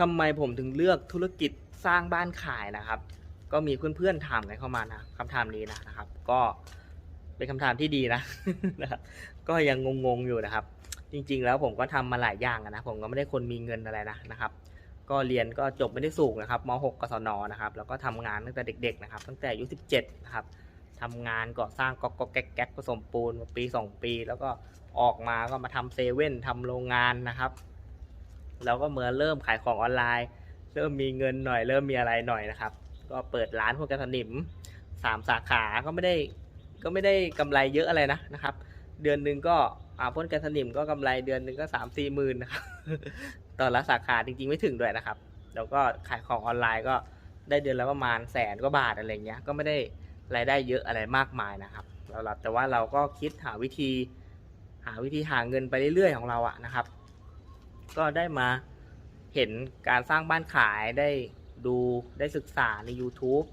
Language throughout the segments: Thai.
ทำไมผมถึงเลือกธุรกิจสร้างบ้านขายนะครับ ก็มีเพื่อนๆถามกันเข้ามานะคำถามนี้นะนะครับ ก็เป็นคำถามที่ดีนะนะครับก็ยังงงๆอยู่นะครับ จริง ๆ แล้วผมก็ทำมาหลายอย่างนะผมก็ไม่ได้คนมีเงินอะไรนะนะครับ ก็เรียนก็จบไม่ได้สูงนะครับม .6 กศนนะครับ แล้วก็ทำงานตั้งแต่เด็ก ๆ นะครับ ตั้งแต่อายุ17นะครับทำงานก่อสร้างก๊อกก๊อกแก๊กแก๊กผสมปูนมาปี 2 ปี แล้วก็ออกมาก็มาทำเซเว่นทำโรงงานนะครับ แล้วก็เมื่อเริ่มขายของออนไลน์ เริ่มมีเงินหน่อย เริ่มมีอะไรหน่อยนะครับ ก็เปิดร้านพวกกระสนิมสามสาขาก็ไม่ได้ก็ไม่ได้กำไรเยอะอะไรนะนะครับ เดือนหนึ่งก็อ่าพ่นกันสนิมก็กำไรเดือนหนึ่งก็สามสี่หมื่นนะครับต่อละสาขาจริงๆไม่ถึงด้วยนะครับ แล้วก็ขายของออนไลน์ก็ได้เดือนละประมาณแสนกว่าบาทอะไรเงี้ยก็ไม่ได้รายได้เยอะอะไรมากมายนะครับเราแต่ว่าเราก็คิดหาวิธี หาวิธีหาเงินไปเรื่อยๆของเราอะนะครับ ก็ได้มาเห็นการสร้างบ้านขายได้ดูได้ศึกษาใน YouTube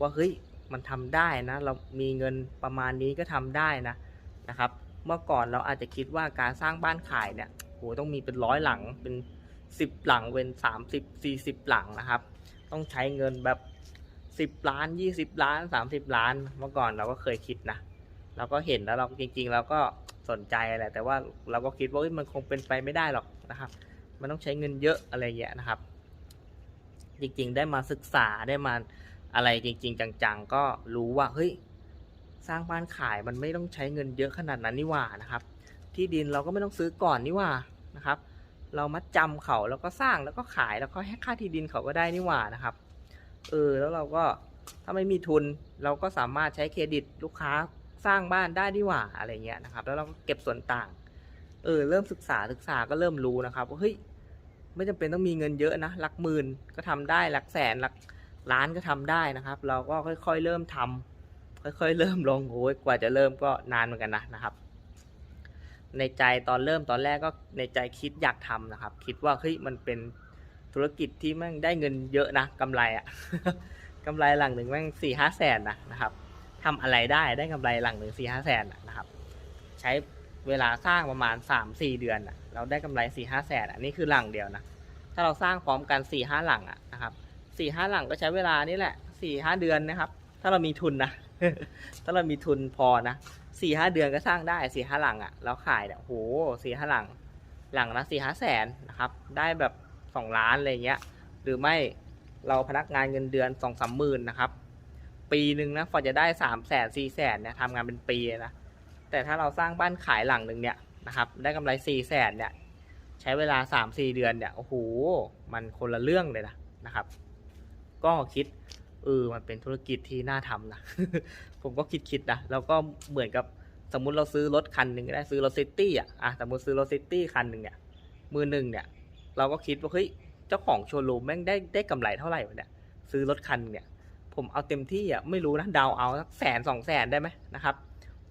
ว่าเฮ้ยมันทำได้นะ เรามีเงินประมาณนี้ก็ทำได้นะนะครับ เมื่อก่อนเราอาจจะคิดว่าการสร้างบ้านขายเนี่ยโหต้องมีเป็นร้อยหลังเป็นสิบหลังเป็นสามสิบสี่สิบหลังนะครับ ต้องใช้เงินแบบสิบล้านยี่สิบล้านสามสิบล้าน เมื่อก่อนเราก็เคยคิดนะเราก็เห็นแล้วเราจริงๆเราก็ สนใจแหละแต่ว่าเราก็คิดว่ามันคงเป็นไปไม่ได้หรอกนะครับ มันต้องใช้เงินเยอะอะไรเงี้ยนะครับ จริงๆ ได้มาศึกษาได้มาอะไรจริง ๆ จังๆ ก็รู้ว่าเฮ้ยสร้างบ้านขายมันไม่ต้องใช้เงินเยอะขนาดนั้นนี่หว่านะครับ ที่ดินเราก็ไม่ต้องซื้อก่อนนี่หว่านะครับ เรามัดจำเขาแล้วก็สร้างแล้วก็ขายแล้วก็ให้ค่าที่ดินเขาก็ได้นี่หว่านะครับเออแล้วเราก็ถ้าไม่มีทุนเราก็สามารถใช้เครดิตลูกค้า สร้างบ้านได้ดีหว่าอะไรเงี้ยนะครับ แล้วเราก็เก็บส่วนต่าง เออ เริ่มศึกษาศึกษาก็เริ่มรู้นะครับว่าเฮ้ยไม่จำเป็นต้องมีเงินเยอะนะหลักหมื่นก็ทำได้หลักแสนหลักล้านก็ทำได้นะครับ เราก็ค่อยๆเริ่มทำค่อยๆเริ่มลงโอ้ยกว่าจะเริ่มก็นานเหมือนกันนะนะครับ ในใจตอนเริ่มตอนแรกก็ในใจคิดอยากทำนะครับ คิดว่าเฮ้ยมันเป็นธุรกิจที่แม่งได้เงินเยอะนะกำไรอะกำไรหลังหนึ่งแม่งสี่ห้าแสนนะนะครับ ทำอะไรได้ได้กำไรหลังหนึ่งสี่ห้าแสนนะครับ ใช้เวลาสร้างประมาณสามสี่เดือนเราได้กำไรสี่ห้าแสนอันนี้คือหลังเดียวนะถ้าเราสร้างพร้อมกันสี่ห้าหลังนะครับสี่ห้าหลังก็ใช้เวลานี่แหละสี่ห้าเดือนนะครับ ถ้าเรามีทุนนะถ้าเรามีทุนพอนะสี่ห้าเดือนก็สร้างได้สี่ห้าหลังอะ่ะแล้วขายเนี่ยโหสี่ห้าหลังหลังละสี่ห้าแสนนะครับได้แบบสองล้านอะไรเงี้ยหรือไม่เราพนักงานเงินเดือนสองสามหมื่นนะครับ ปีหนึ่งนะพอจะได้สามแสนสี่แสนเนี่ยทำงานเป็นปีนะแต่ถ้าเราสร้างบ้านขายหลังหนึ่งเนี่ยนะครับ ได้กำไรสี่แสนเนี่ยใช้เวลาสามสี่เดือนเนี่ยโอ้โหมันคนละเรื่องเลยนะนะครับ ก็คิดเออมันเป็นธุรกิจที่น่าทำนะ ผมก็คิดคิดๆนะ แล้วก็เหมือนกับสมมุติเราซื้อรถคันหนึ่งได้ซื้อรถซิตี้อะอะสมมติซื้อรถซิตี้คันหนึ่งเนี่ยมือหนึ่งเนี่ย เราก็คิดว่าเฮ้ยเจ้าของโชว์รูมแม่งได้ได้กำไรเท่าไหร่วะเนี่ยซื้อรถคันเนี่ย ผมเอาเต็มที่อะไม่รู้นะเดาเอาสักแสนสองแสนได้ไหมนะครับ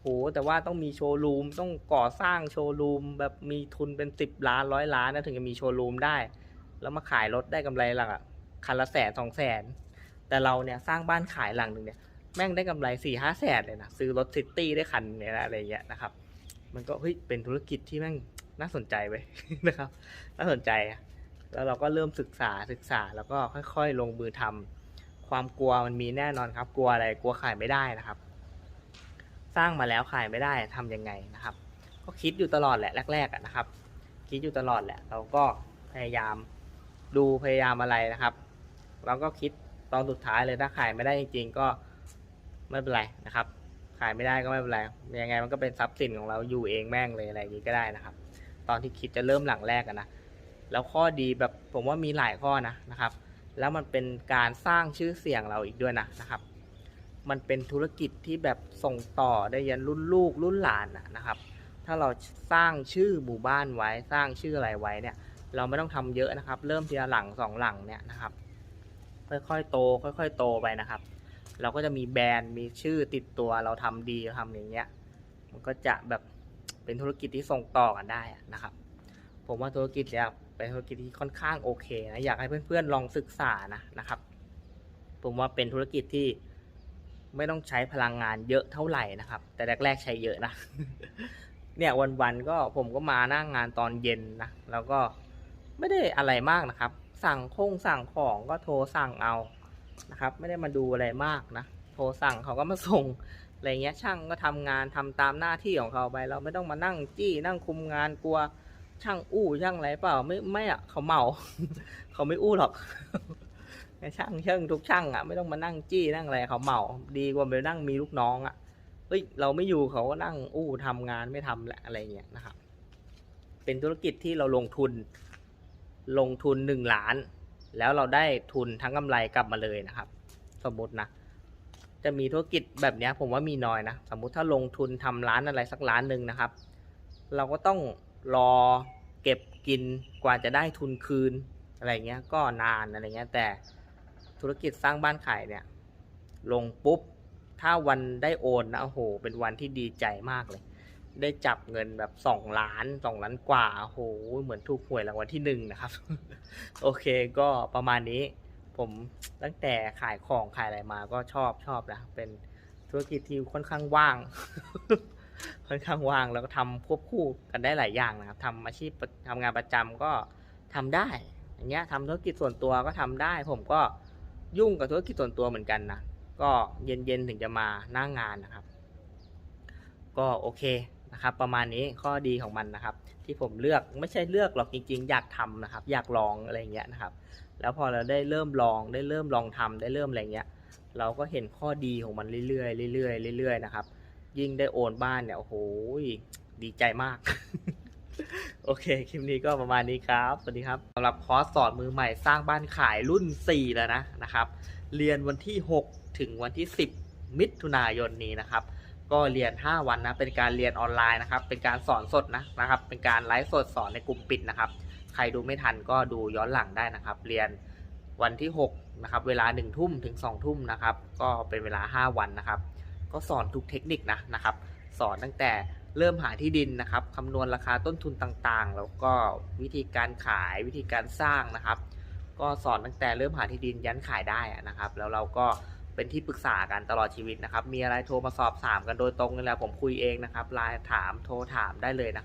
โหแต่ว่าต้องมีโชว์รูมต้องก่อสร้างโชว์รูมแบบมีทุนเป็นสิบล้านร้อยล้านนะถึงจะมีโชว์รูมได้ แล้วมาขายรถได้กำไรหลักอะคันละแสนสองแสนแต่เราเนี่ยสร้างบ้านขายหลังหนึ่งเนี่ยแม่งได้กำไรสี่ห้าแสนเลยนะซื้อรถซิตี้ได้คันเนี่ยนะอะไรเงี้ยนะครับ มันก็เฮ้ยเป็นธุรกิจที่แม่งน่าสนใจไว้นะครับ น่าสนใจอะแล้วเราก็เริ่มศึกษาศึกษาแล้วก็ค่อย ๆ ลงมือทำ ความกลัวมันมีแน่นอนครับ กลัวอะไรกลัวขายไม่ได้นะครับ สร้างมาแล้วขายไม่ได้ทำยังไงนะครับ ก็คิดอยู่ตลอดแหละแรกๆนะครับ คิดอยู่ตลอดแหละ เราก็พยายามดูพยายามอะไรนะครับเราก็คิดตอนสุดท้ายเลยถ้าขายไม่ได้จริง ๆ ก็ไม่เป็นไรนะครับ ขายไม่ได้ก็ไม่เป็นไรยังไงมันก็เป็นทรัพย์สินของเราอยู่เองแม่งเลยอะไรอย่างนี้ก็ได้นะครับ ตอนที่คิดจะเริ่มหลังแรกนะแล้วข้อดีแบบผมว่ามีหลายข้อนะนะครับ แล้วมันเป็นการสร้างชื่อเสียงเราอีกด้วยนะนะครับ มันเป็นธุรกิจที่แบบส่งต่อได้ยันรุ่นลูกรุ่นหลานนะครับ ถ้าเราสร้างชื่อหมู่บ้านไว้สร้างชื่ออะไรไว้เนี่ย เราไม่ต้องทำเยอะนะครับ เริ่มทีละหลังสองหลังเนี่ยนะครับ ค่อยๆโต ค่อยๆโตไปนะครับ เราก็จะมีแบรนด์มีชื่อติดตัวเราทำดีเราทำอย่างเงี้ย มันก็จะแบบเป็นธุรกิจที่ส่งต่อกันได้นะครับ ผมว่าธุรกิจเนี่ย เป็นธุรกิจที่ค่อนข้างโอเคนะอยากให้เพื่อนๆลองศึกษานะนะครับ ผมว่าเป็นธุรกิจที่ไม่ต้องใช้พลังงานเยอะเท่าไหร่นะครับ แต่แรกๆใช้เยอะนะ เนี่ยวันๆก็ผมก็มานั่งงานตอนเย็นนะแล้วก็ไม่ได้อะไรมากนะครับ สั่งคงสั่งของก็โทรสั่งเอานะครับ ไม่ได้มาดูอะไรมากนะโทรสั่งเขาก็มาส่งอะไรเงี้ยช่างก็ทำงานทำตามหน้าที่ของเขาไป เราไม่ต้องมานั่งจี้นั่งคุมงานกลัว ช่างอู้ช่างอะไรเปล่าไม่ไม่อะเขาเมา เขาไม่อู้หรอกไอช่างเชิงทุกช่างอะไม่ต้องมานั่งจี้นั่งอะไรเขาเมา ดีกว่าไปนั่งมีลูกน้องอะเฮ้ยเราไม่อยู่เขาก็นั่งอู้ทำงานไม่ทำแหละอะไรเงี้ยนะครับ เป็นธุรกิจที่เราลงทุน ลงทุนหนึ่งล้าน แล้วเราได้ทุนทั้งกำไรกลับมาเลยนะครับ สมมตินะจะมีธุรกิจแบบเนี้ยผมว่ามีน้อยนะสมมุติถ้าลงทุนทำร้านอะไรสักร้านหนึ่งนะครับ เราก็ต้อง รอเก็บกินกว่าจะได้ทุนคืนอะไรเงี้ยก็นานอะไรเงี้ยแต่ธุรกิจสร้างบ้านขายเนี่ยลงปุ๊บ ถ้าวันได้โอนนะโอ้โห เป็นวันที่ดีใจมากเลย ได้จับเงินแบบสองล้านสองล้านกว่าโอ้โหเหมือนถูกหวยรางวัลที่หนึ่งนะครับ โอเคก็ประมาณนี้ ผมตั้งแต่ขายของขายอะไรมาก็ชอบชอบนะเป็นธุรกิจที่ค่อนข้างว่าง ค่อนข้างว่างแล้วก็ทำควบคู่กันได้หลายอย่างนะครับทำอาชีพทำงานประจำก็ทำได้ อย่างเงี้ยทำธุรกิจส่วนตัวก็ทำได้ ผมก็ยุ่งกับธุรกิจส่วนตัวเหมือนกันนะก็เย็นๆถึงจะมาหน้างงานนะครับ ก็โอเคนะครับ ประมาณนี้ข้อดีของมันนะครับ ที่ผมเลือกไม่ใช่เลือกหรอกจริง ๆ อยากทำนะครับ อยากลองอะไรอย่างเงี้ยนะครับ แล้วพอเราได้เริ่มลองได้เริ่มลองทำได้เริ่มอะไรเงี้ย เราก็เห็นข้อดีของมันเรื่อยๆเรื่อยๆเรื่อยๆนะครับ ยิ่งได้โอนบ้านเนี่ยโอ้โหดีใจมาก โอเค คลิปนี้ก็ประมาณนี้ครับ สวัสดีครับสำหรับคอร์สสอนมือใหม่สร้างบ้านขายรุ่น 4 แล้วนะนะครับ เรียนวันที่ 6 ถึงวันที่ 10 มิถุนายนนี้นะครับ ก็เรียน 5 วันนะ เป็นการเรียนออนไลน์นะครับ เป็นการสอนสดนะนะครับ เป็นการไลฟ์สดสอนในกลุ่มปิดนะครับ ใครดูไม่ทันก็ดูย้อนหลังได้นะครับ เรียนวันที่ 6 นะครับ เวลา 1 ทุ่มถึง 2 ทุ่มนะครับ ก็เป็นเวลา 5 วันนะครับ ก็สอนทุกเทคนิคนะนะครับ สอนตั้งแต่เริ่มหาที่ดินนะครับคำนวณราคาต้นทุนต่างๆ แล้วก็วิธีการขายวิธีการสร้างนะครับ ก็สอนตั้งแต่เริ่มหาที่ดินยันขายได้นะครับ แล้วเราก็เป็นที่ปรึกษากันตลอดชีวิตนะครับ มีอะไรโทรมาสอบถามกันโดยตรงเลยแหละผมคุยเองนะครับไลน์ถามโทรถามได้เลยนะ